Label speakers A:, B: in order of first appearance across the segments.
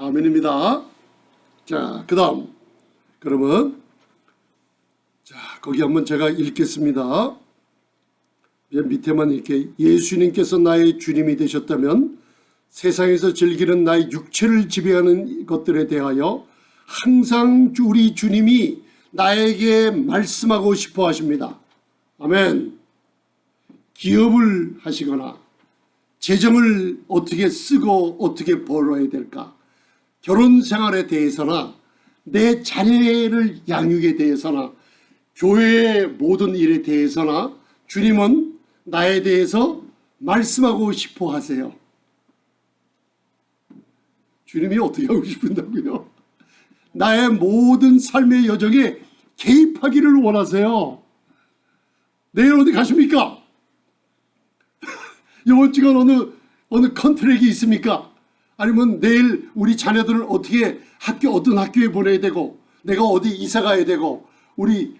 A: 아멘입니다. 자, 그 다음. 그러면, 자, 거기 한번 제가 읽겠습니다. 맨 밑에만 이렇게 예수님께서 나의 주님이 되셨다면 세상에서 즐기는 나의 육체를 지배하는 것들에 대하여 항상 우리 주님이 나에게 말씀하고 싶어 하십니다. 아멘. 기업을 하시거나 재정을 어떻게 쓰고 어떻게 벌어야 될까? 결혼 생활에 대해서나 내 자녀를 양육에 대해서나 교회의 모든 일에 대해서나 주님은 나에 대해서 말씀하고 싶어 하세요. 주님이 어떻게 하고 싶은다고요? 나의 모든 삶의 여정에 개입하기를 원하세요. 내일 어디 가십니까? 이번 주간 어느 어느 컨트랙이 있습니까? 아니면 내일 우리 자녀들을 어떻게 학교 어떤 학교에 보내야 되고 내가 어디 이사 가야 되고 우리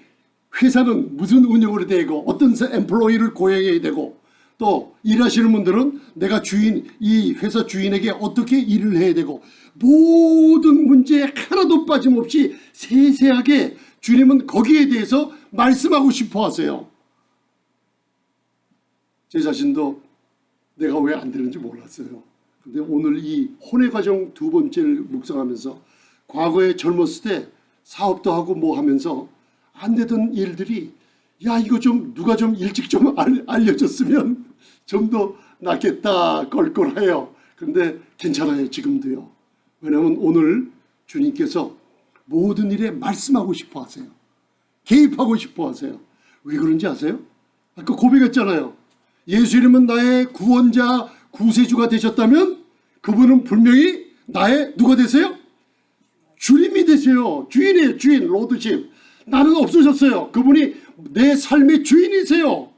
A: 회사는 무슨 운영으로 되고 어떤 엠플로이를 고용해야 되고 또 일하시는 분들은 내가 주인 이 회사 주인에게 어떻게 일을 해야 되고 모든 문제에 하나도 빠짐없이 세세하게 주님은 거기에 대해서 말씀하고 싶어 하세요. 제 자신도 내가 왜 안 되는지 몰랐어요. 근데 오늘 이 혼의 과정 두 번째를 묵상하면서 과거에 젊었을 때 사업도 하고 뭐 하면서 안 되던 일들이 야 이거 좀 누가 좀 일찍 좀 알, 알려줬으면 좀 더 낫겠다 껄껄해요. 근데 괜찮아요 지금도요. 왜냐하면 오늘 주님께서 모든 일에 말씀하고 싶어 하세요. 개입하고 싶어 하세요. 왜 그런지 아세요? 아까 고백했잖아요. 예수 이름은 나의 구원자 구세주가 되셨다면 그분은 분명히 나의 누가 되세요? 주님이 되세요. 주인이에요. 주인 로드십. 나는 없어졌어요. 그분이 내 삶의 주인이세요.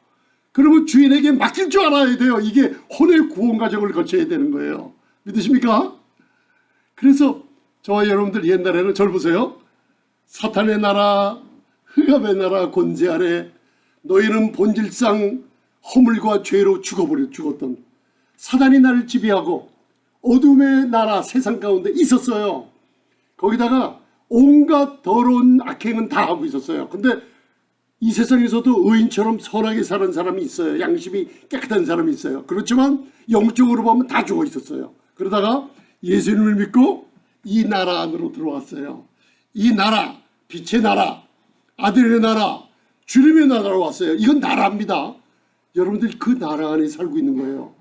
A: 그러면 주인에게 맡길 줄 알아야 돼요. 이게 혼의 구원 과정을 거쳐야 되는 거예요. 믿으십니까? 그래서 저와 여러분들 옛날에는 절 보세요. 사탄의 나라, 흑암의 나라 권세 아래 너희는 본질상 허물과 죄로 죽어버려 죽었던 사단이 나를 지배하고 어둠의 나라 세상 가운데 있었어요. 거기다가 온갖 더러운 악행은 다 하고 있었어요. 근데 이 세상에서도 의인처럼 선하게 사는 사람이 있어요. 양심이 깨끗한 사람이 있어요. 그렇지만 영적으로 보면 다 죽어 있었어요. 그러다가 예수님을 믿고 이 나라 안으로 들어왔어요. 이 나라, 빛의 나라, 아들의 나라, 주님의 나라로 왔어요. 이건 나라입니다. 여러분들이 그 나라 안에 살고 있는 거예요.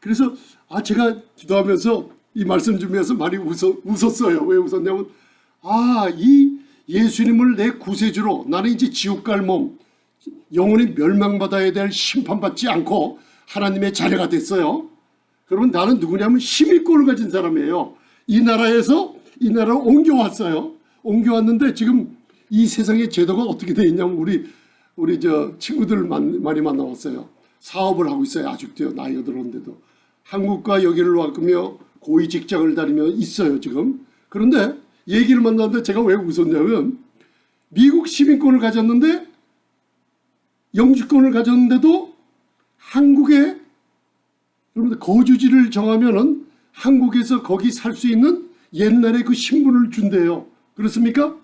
A: 그래서 아 제가 기도하면서 이 말씀 준비해서 많이 웃어, 웃었어요. 왜 웃었냐면 아 이 예수님을 내 구세주로 나는 이제 지옥 갈 몸 영원히 멸망받아야 될 심판받지 않고 하나님의 자녀가 됐어요. 그러면 나는 누구냐면 시민권을 가진 사람이에요. 이 나라에서 이 나라로 옮겨왔어요. 옮겨왔는데 지금 이 세상의 제도가 어떻게 돼 있냐면 우리 우리 저 친구들 많이 만나왔어요. 사업을 하고 있어요. 아직도요. 나이가 들었는데도. 한국과 여기를 와으며 고위 직장을 다니며 있어요. 지금. 그런데 얘기를 만났는데 제가 왜 웃었냐면 미국 시민권을 가졌는데 영주권을 가졌는데도 한국에 여러분들 거주지를 정하면은 한국에서 거기 살 수 있는 옛날에 그 신분을 준대요. 그렇습니까?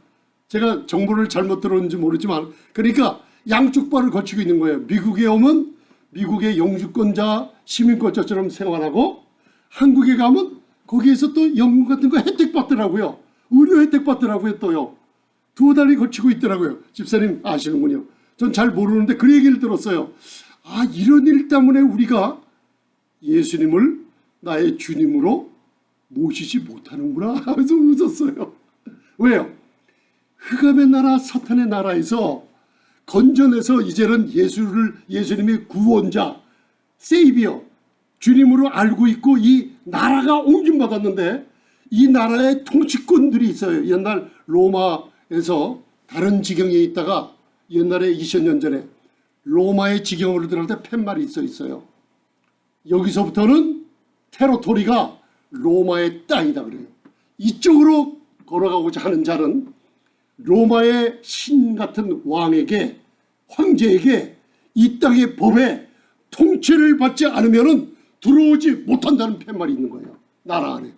A: 제가 정보를 잘못 들었는지 모르지만 그러니까 양쪽 발을 거치고 있는 거예요. 미국에 오면 미국의 영주권자 시민권자처럼 생활하고 한국에 가면 거기에서 또 연금 같은 거 혜택 받더라고요. 의료 혜택 받더라고요 또요. 두 달이 거치고 있더라고요. 집사님 아시는군요. 전 잘 모르는데 그 얘기를 들었어요. 아 이런 일 때문에 우리가 예수님을 나의 주님으로 모시지 못하는구나 하면서 웃었어요. 왜요? 흑암의 나라 사탄의 나라에서 건전해서 이제는 예수를 예수님의 구원자 세이비어 주님으로 알고 있고 이 나라가 옮김 받았는데 이 나라의 통치권들이 있어요. 옛날 로마에서 다른 지경에 있다가 옛날에 2000년 전에 로마의 지경으로 들어갈 때 팻말이 있어 있어요. 여기서부터는 테로토리가 로마의 땅이다 그래요. 이쪽으로 걸어가고자 하는 자는 로마의 신 같은 왕에게 황제에게 이 땅의 법에 통치를 받지 않으면 들어오지 못한다는 팻말이 있는 거예요. 나라 안에.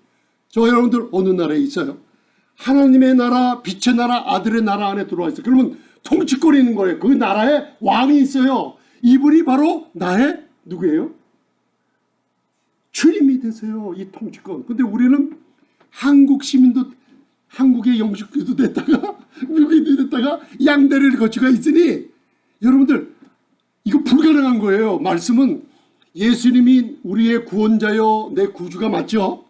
A: 저 여러분들 어느 나라에 있어요? 하나님의 나라, 빛의 나라, 아들의 나라 안에 들어와 있어요. 그러면 통치권이 있는 거예요. 그 나라에 왕이 있어요. 이분이 바로 나의 누구예요? 주님이 되세요. 이 통치권. 근데 우리는 한국 시민도 한국의 영주권도 됐다가 미국인도 됐다가 양대를 거치가 있으니 여러분들 이거 불가능한 거예요. 말씀은 예수님이 우리의 구원자요 내 구주가 맞죠.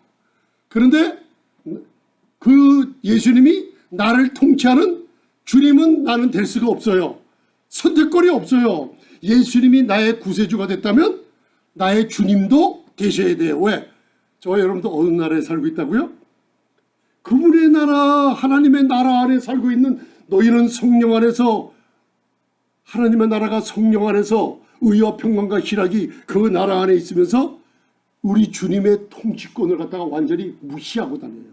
A: 그런데 그 예수님이 나를 통치하는 주님은 나는 될 수가 없어요. 선택권이 없어요. 예수님이 나의 구세주가 됐다면 나의 주님도 되셔야 돼요. 왜? 저 여러분도 어느 나라에 살고 있다고요? 그분의 나라, 하나님의 나라 안에 살고 있는 너희는 성령 안에서 하나님의 나라가 성령 안에서 의와 평강과 희락이 그 나라 안에 있으면서 우리 주님의 통치권을 갖다가 완전히 무시하고 다녀요.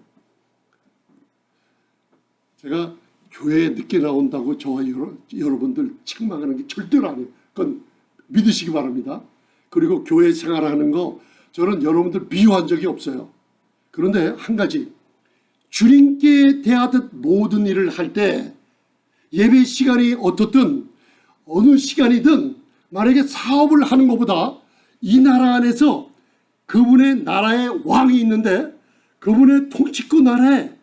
A: 제가 교회에 늦게 나온다고 저와 여러, 여러분들 책망하는 게 절대로 아니에요. 그건 믿으시기 바랍니다. 그리고 교회 생활하는 거 저는 여러분들 비유한 적이 없어요. 그런데 한 가지 주님께 대하듯 모든 일을 할 때 예배 시간이 어떻든 어느 시간이든 만약에 사업을 하는 것보다 이 나라 안에서 그분의 나라에 왕이 있는데 그분의 통치권 아래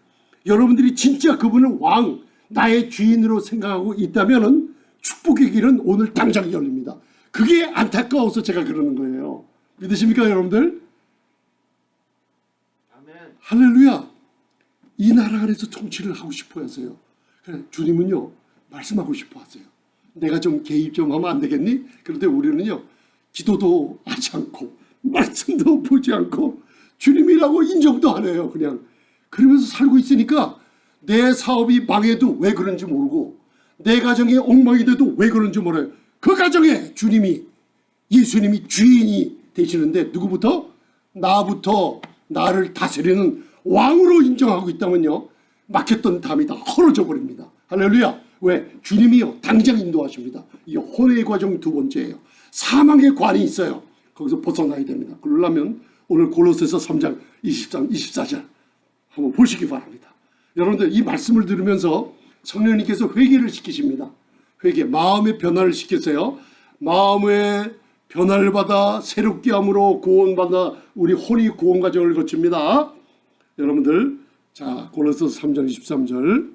A: 여러분들이 진짜 그분을 왕 나의 주인으로 생각하고 있다면은 축복의 길은 오늘 당장 열립니다. 그게 안타까워서 제가 그러는 거예요. 믿으십니까 여러분들?
B: 아멘.
A: 할렐루야. 이 나라 안에서 통치를 하고 싶어 하세요. 그래, 주님은요, 말씀하고 싶어 하세요. 내가 좀 개입 좀 하면 안 되겠니? 그런데 우리는요, 기도도 하지 않고, 말씀도 보지 않고, 주님이라고 인정도 안 해요, 그냥. 그러면서 살고 있으니까 내 사업이 망해도 왜 그런지 모르고, 내 가정이 엉망이 돼도 왜 그런지 몰라요. 그 가정에 주님이, 예수님이 주인이 되시는데, 누구부터? 나부터 나를 다스리는 왕으로 인정하고 있다면요. 막혔던 담이 다 헐어져 버립니다. 할렐루야. 왜? 주님이요. 당장 인도하십니다. 이 혼의 과정 두 번째예요. 사망의 관이 있어요. 거기서 벗어나야 됩니다. 그러려면 오늘 골로새서 3장 23, 24절 한번 보시기 바랍니다. 여러분들 이 말씀을 들으면서 성령님께서 회개를 시키십니다. 회개, 마음의 변화를 시켰어요. 마음의 변화를 받아 새롭게 함으로 구원받아 우리 혼이 구원 과정을 거칩니다. 여러분들 자 골로새 3장 23절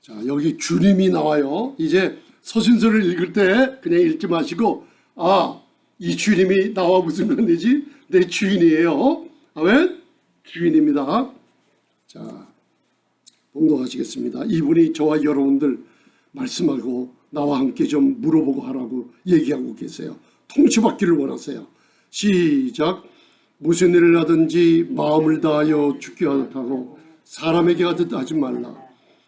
A: 자 여기 주님이 나와요. 이제 서신서를 읽을 때 그냥 읽지 마시고 아 이 주님이 나와 무슨 관계지? 내 주인이에요. 아멘 주인입니다. 자 봉독하시겠습니다. 이분이 저와 여러분들 말씀하고 나와 함께 좀 물어보고 하라고 얘기하고 계세요. 통치받기를 원하세요. 시작. 무슨 일을 하든지 마음을 다하여 죽게 하고 사람에게 하듯 하지 말라.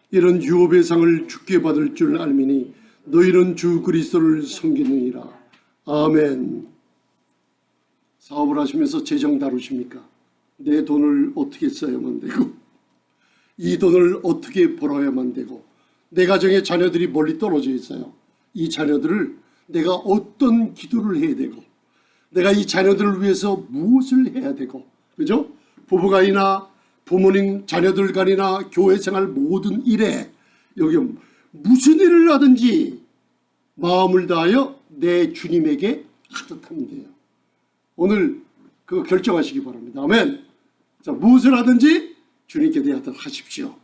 A: 이런 유업의 상을 죽게 받을 줄 알미니 너희는 주 그리스도를 섬기느니라. 아멘. 사업을 하시면서 재정 다루십니까? 내 돈을 어떻게 써야만 되고 이 돈을 어떻게 벌어야만 되고 내 가정의 자녀들이 멀리 떨어져 있어요. 이 자녀들을 내가 어떤 기도를 해야 되고 내가 이 자녀들을 위해서 무엇을 해야 되고 그죠? 부부간이나 부모님 자녀들 간이나 교회 생활 모든 일에 여기 무슨 일을 하든지 마음을 다하여 내 주님에게 하듯 하면 돼요. 오늘 그거 결정하시기 바랍니다. 아멘. 자, 무엇을 하든지 주님께 대하듯 하십시오.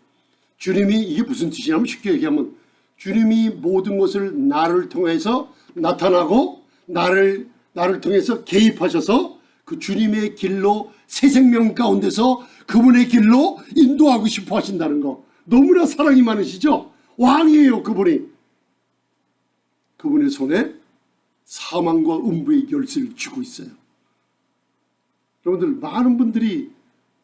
A: 주님이 이게 무슨 뜻이냐면 쉽게 얘기하면 주님이 모든 것을 나를 통해서 나타나고 나를 나를 통해서 개입하셔서 그 주님의 길로 새 생명 가운데서 그분의 길로 인도하고 싶어 하신다는 거 너무나 사랑이 많으시죠? 왕이에요 그분이 그분의 손에 사망과 음부의 열쇠를 쥐고 있어요. 여러분들 많은 분들이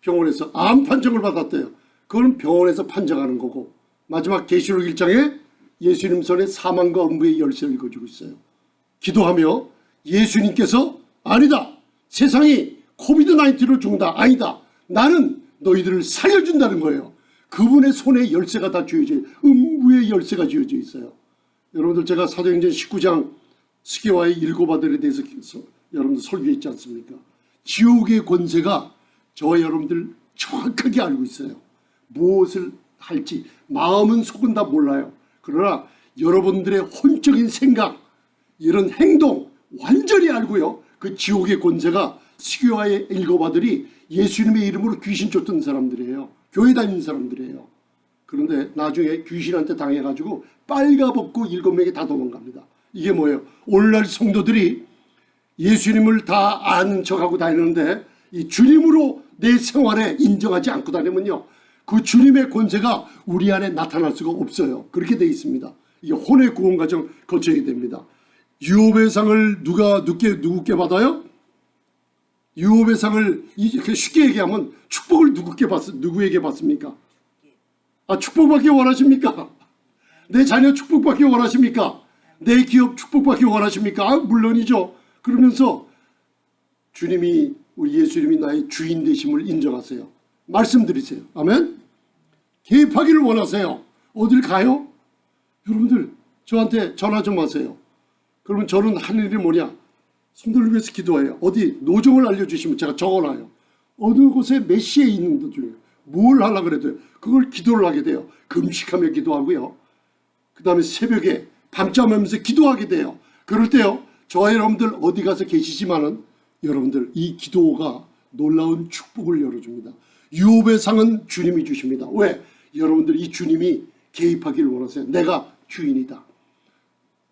A: 병원에서 암 판정을 받았대요. 그건 병원에서 판정하는 거고 마지막 계시록 1장에 예수님 손에 사망과 음부의 열쇠를 가지고 있어요. 기도하며 예수님께서 아니다. 세상이 코비드 19로 죽는다. 아니다. 나는 너희들을 살려준다는 거예요. 그분의 손에 열쇠가 다 쥐어져. 음부의 열쇠가 쥐어져 있어요. 여러분들 제가 사도행전 19장 스게와의 일곱 아들에 대해서 여러분들 설교했지 않습니까? 지옥의 권세가 저와 여러분들 정확하게 알고 있어요. 무엇을 할지 마음은 속은 다 몰라요. 그러나 여러분들의 혼적인 생각 이런 행동 완전히 알고요. 그 지옥의 권세가 스기와의 일곱 아들이 예수님의 이름으로 귀신 쫓던 사람들이에요. 교회 다니는 사람들이에요. 그런데 나중에 귀신한테 당해가지고 빨가벗고 일곱 명이 다 도망갑니다. 이게 뭐예요? 오늘날 성도들이 예수님을 다 아는 척하고 다니는데 이 주님으로 내 생활에 인정하지 않고 다니면요. 그 주님의 권세가 우리 안에 나타날 수가 없어요. 그렇게 돼 있습니다. 이게 혼의 구원 과정 거쳐야 됩니다. 유업의 상을 누가 누게 누구께 받아요? 유업의 상을 이렇게 쉽게 얘기하면 축복을 누구께 받 누구에게 받습니까? 아 축복받기 원하십니까? 내 자녀 축복받기 원하십니까? 내 기업 축복받기 원하십니까? 아, 물론이죠. 그러면서 주님이 우리 예수님이 나의 주인 되심을 인정하세요. 말씀드리세요. 아멘. 개입하기를 원하세요. 어딜 가요? 여러분들 저한테 전화 좀 하세요. 그러면 저는 하는 일이 뭐냐? 성도를 위해서 기도해요. 어디 노정을 알려주시면 제가 적어놔요. 어느 곳에 몇 시에 있는 것 중에 뭘 하려고 그래도 그걸 기도를 하게 돼요. 금식하며 기도하고요. 그 다음에 새벽에 밤잠하면서 기도하게 돼요. 그럴 때요. 저와 여러분들 어디 가서 계시지만은 여러분들 이 기도가 놀라운 축복을 열어줍니다. 유업의 상은 주님이 주십니다. 왜? 여러분들 이 주님이 개입하기를 원하세요. 내가 주인이다.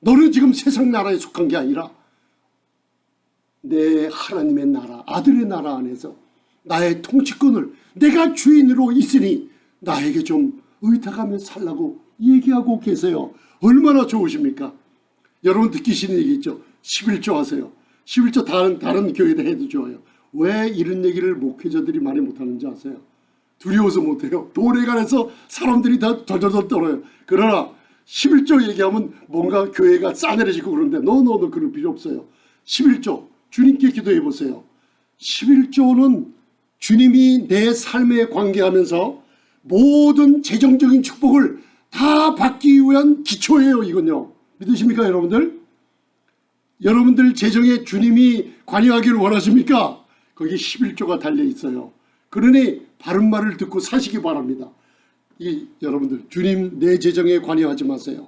A: 너는 지금 세상 나라에 속한 게 아니라 내 하나님의 나라, 아들의 나라 안에서 나의 통치권을 내가 주인으로 있으니 나에게 좀 의탁하며 살라고 얘기하고 계세요. 얼마나 좋으십니까? 여러분 느끼시는 얘기 있죠? 11조 하세요. 11조 다른, 다른 교회도 해도 좋아요. 왜 이런 얘기를 목회자들이 많이 못하는지 아세요? 두려워서 못해요. 도래관에서 사람들이 다 덜덜덜 떨어요. 그러나 11조 얘기하면 뭔가 교회가 싸늘해지고 그러는데 너너너 그럴 필요 없어요. 11조 주님께 기도해 보세요. 11조는 주님이 내 삶에 관계하면서 모든 재정적인 축복을 다 받기 위한 기초예요. 이건요. 믿으십니까 여러분들? 여러분들 재정에 주님이 관여하기를 원하십니까? 거기 11조가 달려 있어요. 그러니 바른 말을 듣고 사시기 바랍니다. 이 여러분들 주님 내 재정에 관여하지 마세요.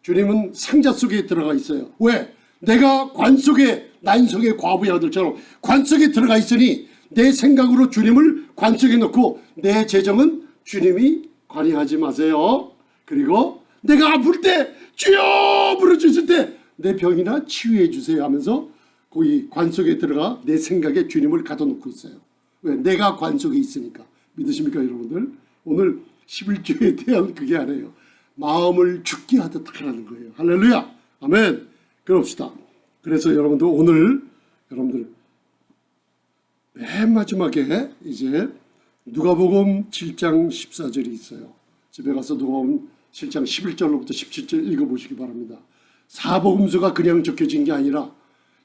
A: 주님은 상자 속에 들어가 있어요. 왜? 내가 관 속에 난성의 과부의 아들처럼 관 속에 들어가 있으니 내 생각으로 주님을 관 속에 넣고 내 재정은 주님이 관여하지 마세요. 그리고 내가 아플 때 주여 부르짖을 때 내 병이나 치유해 주세요 하면서 거기 관 속에 들어가 내 생각에 주님을 가둬놓고 있어요. 왜? 내가 관 속에 있으니까. 믿으십니까 여러분들? 오늘 11조에 대한 그게 아니에요. 마음을 죽게 하듯 하라는 거예요. 할렐루야. 아멘. 그럽시다. 그래서 여러분들 오늘 여러분들 맨 마지막에 이제 누가복음 7장 14절이 있어요. 집에 가서 누가복음 7장 11절로부터 17절 읽어보시기 바랍니다. 사복음서가 그냥 적혀진 게 아니라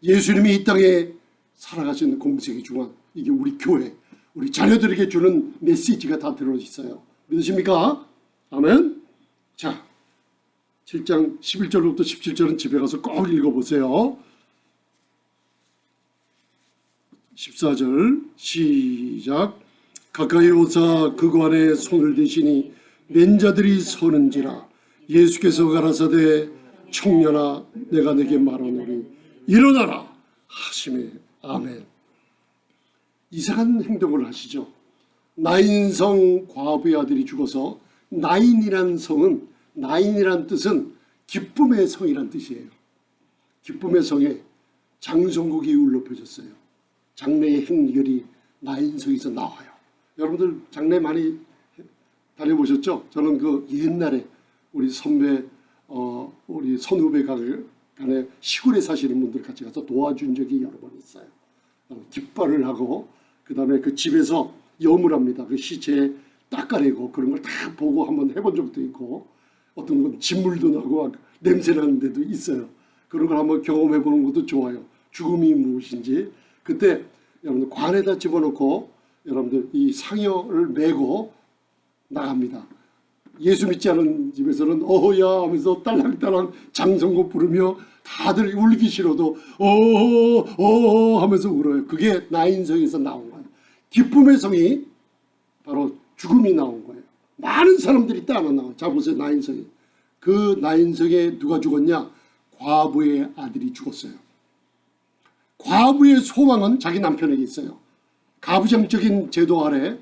A: 예수님이 이 땅에 살아가신 공생의 중앙 이게 우리 교회 우리 자녀들에게 주는 메시지가 다 들어있어요. 믿으십니까? 아멘. 자, 7장 11절부터 17절은 집에 가서 꼭 읽어보세요. 14절 시작 가까이 오사 그관에 손을 대시니 맨자들이 서는지라 예수께서 가라사대 청년아 내가 내게 말하노니 일어나라 하심에 아멘 이상한 행동을 하시죠 나인성 과부의 아들이 죽어서 나인이란 성은 나인이란 뜻은 기쁨의 성이란 뜻이에요 기쁨의 성에 장성국이 울높여졌어요 장래의 행렬이 나인성에서 나와요 여러분들 장례 많이 다녀보셨죠? 저는 그 옛날에 우리 선배, 어, 우리 선후배 간에 시골에 사시는 분들 같이 가서 도와준 적이 여러 번 있어요. 어, 깃발을 하고 그 다음에 그 집에서 여물합니다. 그 시체 닦아내고 그런 걸 다 보고 한번 해본 적도 있고 어떤 건 진물도 나고 막 냄새 나는 데도 있어요. 그런 걸 한번 경험해 보는 것도 좋아요. 죽음이 무엇인지 그때 여러분들 관에다 집어넣고 여러분들 이 상여를 메고 나갑니다. 예수 믿지 않은 집에서는 어야 하면서 딸랑딸랑 장성고 부르며 다들 울기 싫어도 어어 하면서 울어요. 그게 나인성에서 나온 거예요. 기쁨의 성이 바로 죽음이 나온 거예요. 많은 사람들이 따라 나와. 자 보세요 나인성에. 그 나인성에 누가 죽었냐? 과부의 아들이 죽었어요. 과부의 소망은 자기 남편에게 있어요. 가부장적인 제도 아래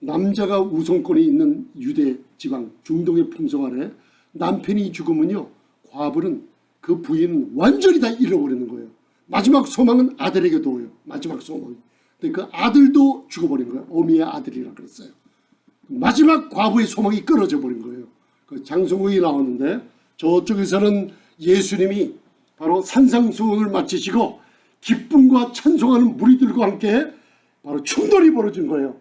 A: 남자가 우선권이 있는 유대 지방 중동의 풍속 아래 남편이 죽으면요 과부는 그 부인은 완전히 다 잃어버리는 거예요. 마지막 소망은 아들에게 도요. 마지막 소망. 근데 그 아들도 죽어버린 거예요. 어미의 아들이라 그랬어요. 마지막 과부의 소망이 끊어져 버린 거예요. 그 장성국이 나오는데 저쪽에서는 예수님이 바로 산상수훈을 마치시고 기쁨과 찬송하는 무리들과 함께 바로 충돌이 벌어진 거예요.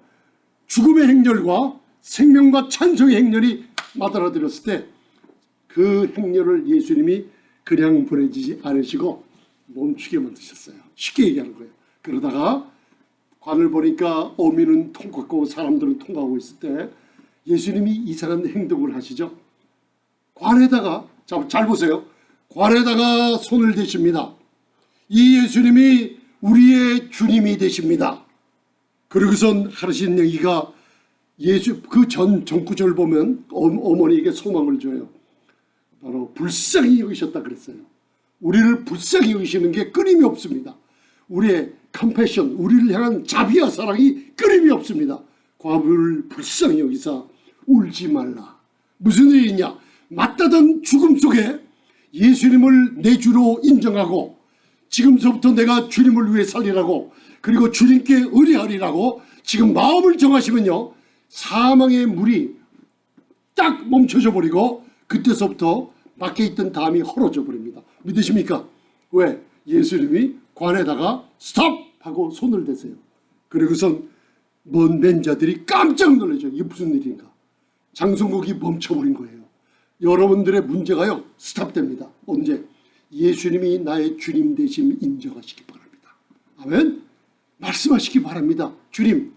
A: 죽음의 행렬과 생명과 찬송의 행렬이 맞닥뜨렸을 때 그 행렬을 예수님이 그냥 보내지 않으시고 멈추게 만드셨어요. 쉽게 얘기하는 거예요. 그러다가 관을 보니까 어미는 통과하고 사람들은 통과하고 있을 때 예수님이 이상한 행동을 하시죠. 관에다가 자, 잘 보세요. 관에다가 손을 대십니다. 이 예수님이 우리의 주님이 되십니다. 그러고선 하르신 얘기가 예수 그전 전구절 보면 어, 어머니에게 소망을 줘요. 바로 불쌍히 여기셨다 그랬어요. 우리를 불쌍히 여기시는 게 끊임이 없습니다. 우리의 컴패션, 우리를 향한 자비와 사랑이 끊임이 없습니다. 과부를 불쌍히 여기사 울지 말라. 무슨 일이냐? 맞다던 죽음 속에 예수님을 내 주로 인정하고 지금서부터 내가 주님을 위해 살리라고 그리고 주님께 의뢰하리라고 지금 마음을 정하시면요 사망의 물이 딱 멈춰져 버리고 그때서부터 밖에 있던 담이 헐어져 버립니다. 믿으십니까? 왜? 예수님이 관에다가 스톱 하고 손을 대세요. 그리고선 먼 맨자들이 깜짝 놀라죠. 이게 무슨 일인가? 장성국이 멈춰버린 거예요. 여러분들의 문제가요 스탑됩니다. 언제? 예수님이 나의 주님 되심 인정하시기 바랍니다. 아멘. 말씀하시기 바랍니다. 주님,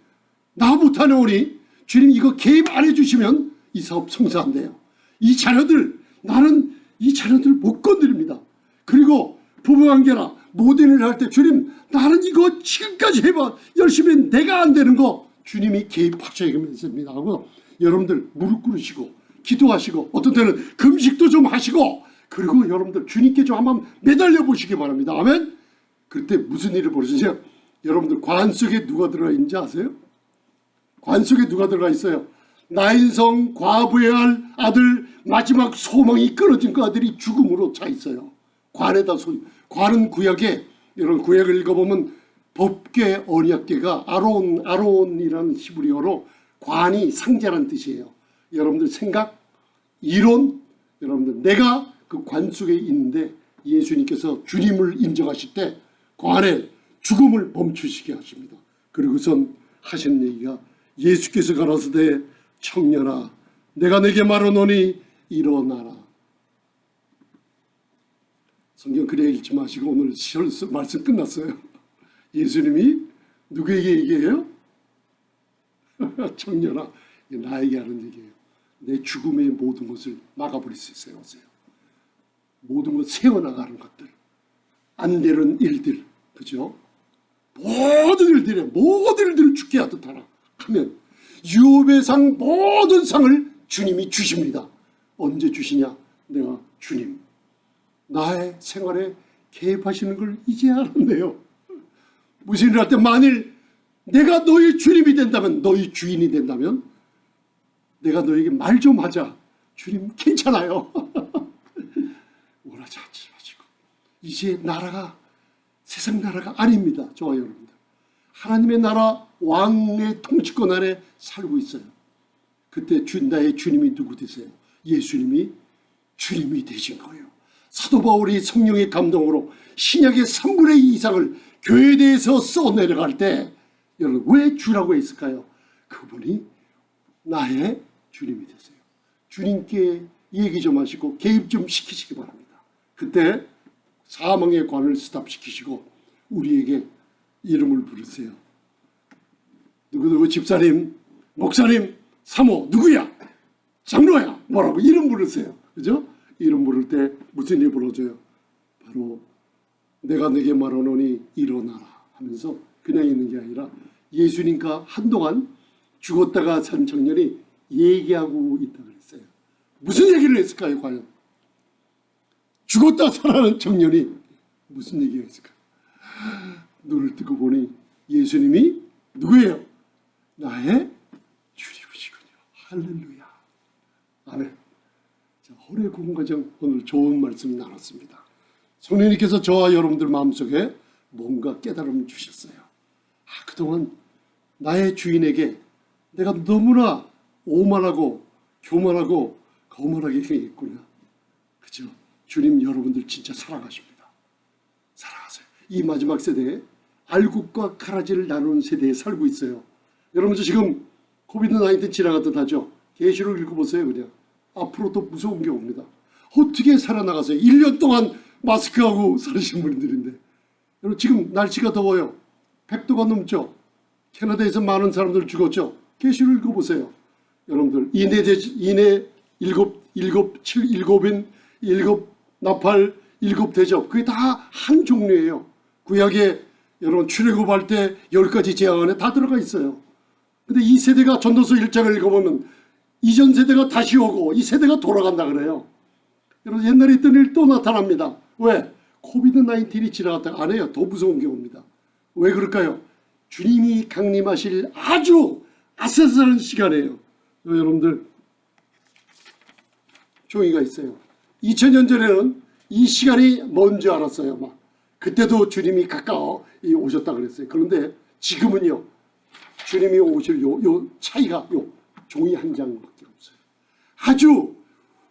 A: 나 못하노니 주님 이거 개입 안 해주시면 이 사업 성사 안 돼요. 이 자녀들 나는 이 자녀들 못 건드립니다. 그리고 부부관계나 모든 일을 할 때 주님 나는 이거 지금까지 해봐 열심히 내가 안 되는 거 주님이 개입하셔야겠습니다 하고 여러분들 무릎 꿇으시고 기도하시고 어떤 때는 금식도 좀 하시고 그리고 여러분들 주님께 좀 한번 매달려 보시기 바랍니다. 아멘. 그때 무슨 일이 벌어지죠? 여러분들 관 속에 누가 들어가 있는지 아세요? 관 속에 누가 들어가 있어요? 나인성 과부의 알 아들 마지막 소망이 끊어진 그 아들이 죽음으로 차 있어요. 관에다 손. 관은 구약에 이런 구약을 읽어보면 법계 언약계가 아론 아론이라는 히브리어로 관이 상자란 뜻이에요. 여러분들 생각, 이론, 여러분들 내가 그 관 속에 있는데 예수님께서 주님을 인정하실 때 관에 죽음을 멈추시게 하십니다. 그리고선 하시는 얘기가 예수께서 가라사대 청년아 내가 내게 말하노니 일어나라. 성경 그래 읽지 마시고 오늘 시험 말씀 끝났어요. 예수님이 누구에게 얘기해요? 청년아 나에게 하는 얘기예요. 내 죽음의 모든 것을 막아버릴 수 있어요. 모든 것 세워나가는 것들 안 되는 일들 그죠? 모든 일들에 모든 일들을 죽게 하듯 하라 하면 유업의 상 모든 상을 주님이 주십니다. 언제 주시냐? 내가 주님 나의 생활에 개입하시는 걸 이제 알았네요. 무슨 일을 할때 만일 내가 너희 주님이 된다면 너희 주인이 된다면 내가 너에게 말 좀 하자. 주님 괜찮아요. 원하지 않지 마시고 이제 나라가 세상 나라가 아닙니다. 저와 여러분들. 하나님의 나라 왕의 통치권 아래 살고 있어요. 그때 주, 나의 주님이 누구 되세요? 예수님이 주님이 되신 거예요. 사도 바울이 성령의 감동으로 신약의 3분의 2 이상을 교회에 대해서 써 내려갈 때 여러분 왜 주라고 했을까요? 그분이 나의 주님이 되세요. 주님께 얘기 좀 하시고 개입 좀 시키시기 바랍니다. 그때 사망의 관을 스탑시키시고 우리에게 이름을 부르세요. 누구누구 집사님, 목사님, 사모 누구야? 장로야 뭐라고 이름 부르세요. 그죠? 이름 부를 때 무슨 일 불러줘요? 바로 내가 내게 말하노니 일어나라 하면서 그냥 있는 게 아니라 예수님과 한동안 죽었다가 산 청년이 얘기하고 있다 그랬어요. 무슨 얘기를 했을까요, 과연? 죽었다 살아난 청년이 무슨 얘기가 있을까? 눈을 뜨고 보니 예수님이 누구예요? 나의 주님이시군요. 할렐루야. 아멘. 자, 호래 공과정 오늘 좋은 말씀 나눴습니다. 성령님께서 저와 여러분들 마음속에 뭔가 깨달음을 주셨어요. 아, 그동안 나의 주인에게 내가 너무나 오만하고 교만하고 거만하게 행했구나. 그죠? 주님 여러분들 진짜 사랑하십니다. 사랑하세요. 이 마지막 세대에 알곡과 가라지를 나누는 세대에 살고 있어요. 여러분들 지금 코비드 19 지나갔듯 하죠. 계시록 읽어보세요 그냥. 앞으로 더 무서운 게 옵니다. 어떻게 살아나가세요? 1년 동안 마스크하고 사신 분들인데. 여러분 지금 날씨가 더워요. 100도가 넘죠. 캐나다에서 많은 사람들 죽었죠. 계시록 읽어보세요. 여러분들 이내 대 이내 일곱 일곱 칠 일곱인 일곱 나팔 일곱 대접 그게 다 한 종류예요. 구약에 여러분 출애굽할 때열 가지 재앙 안에 다 들어가 있어요. 근데 이 세대가 전도서 1장을 읽어보면 이전 세대가 다시 오고 이 세대가 돌아간다 그래요. 여러분 옛날에 있던 일 또 나타납니다. 왜? 코비드 19이 지나갔다가 안 해요. 더 무서운 게 옵니다. 왜 그럴까요? 주님이 강림하실 아주 아슬아슬한 시간이에요. 여러분들 종이가 있어요. 2000년 전에는 이 시간이 뭔지 알았어요. 막 그때도 주님이 가까워 오셨다 그랬어요. 그런데 지금은요. 주님이 오실 요, 요 차이가 요 종이 한 장밖에 없어요. 아주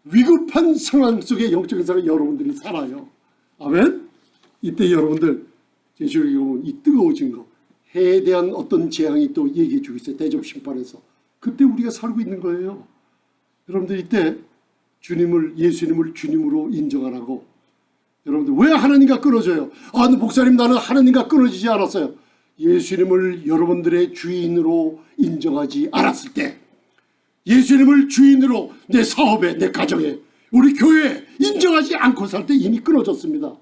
A: 위급한 상황 속에 영적인 상황 여러분들이 살아요. 아멘. 이때 여러분들 제주를 보면 이 뜨거워진 거 해에 대한 어떤 재앙이 또 얘기해 주고 있어요. 대접 심판에서 그때 우리가 살고 있는 거예요. 여러분들 이때 주님을 예수님을 주님으로 인정 안 하고 여러분들 왜 하나님과 끊어져요? 아, 목사님 나는 하나님과 끊어지지 않았어요. 예수님을 여러분들의 주인으로 인정하지 않았을 때 예수님을 주인으로 내 사업에 내 가정에 우리 교회에 인정하지 않고 살 때 이미 끊어졌습니다.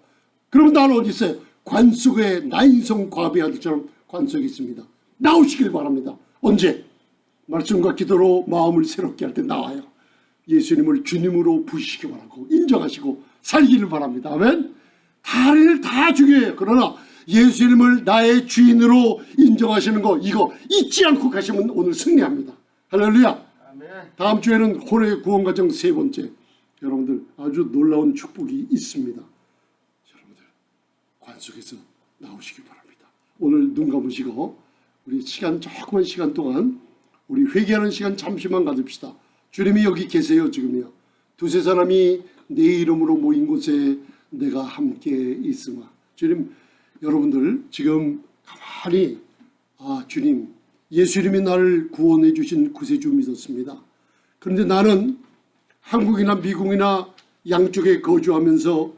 A: 그럼 나는 어디 있어요? 관 속에 나인성 과비 아들처럼 관 속에 있습니다. 나오시길 바랍니다. 언제? 말씀과 기도로 마음을 새롭게 할 때 나와요. 예수님을 주님으로 부시기 바라고 인정하시고 살기를 바랍니다. 아멘. 다리를 다 중요해요. 그러나 예수님을 나의 주인으로 인정하시는 거 이거 잊지 않고 가시면 오늘 승리합니다. 할렐루야. 다음 주에는 혼의 구원 과정 세 번째 여러분들 아주 놀라운 축복이 있습니다. 여러분들 관 속에서 나오시기 바랍니다. 오늘 눈 감으시고 우리 시간 조그만 시간 동안 우리 회개하는 시간 잠시만 가집시다. 주님이 여기 계세요 지금요. 두세 사람이 내 이름으로 모인 곳에 내가 함께 있으마. 주님 여러분들 지금 가만히 아 주님 예수님이 나를 구원해 주신 구세주 믿었습니다. 그런데 나는 한국이나 미국이나 양쪽에 거주하면서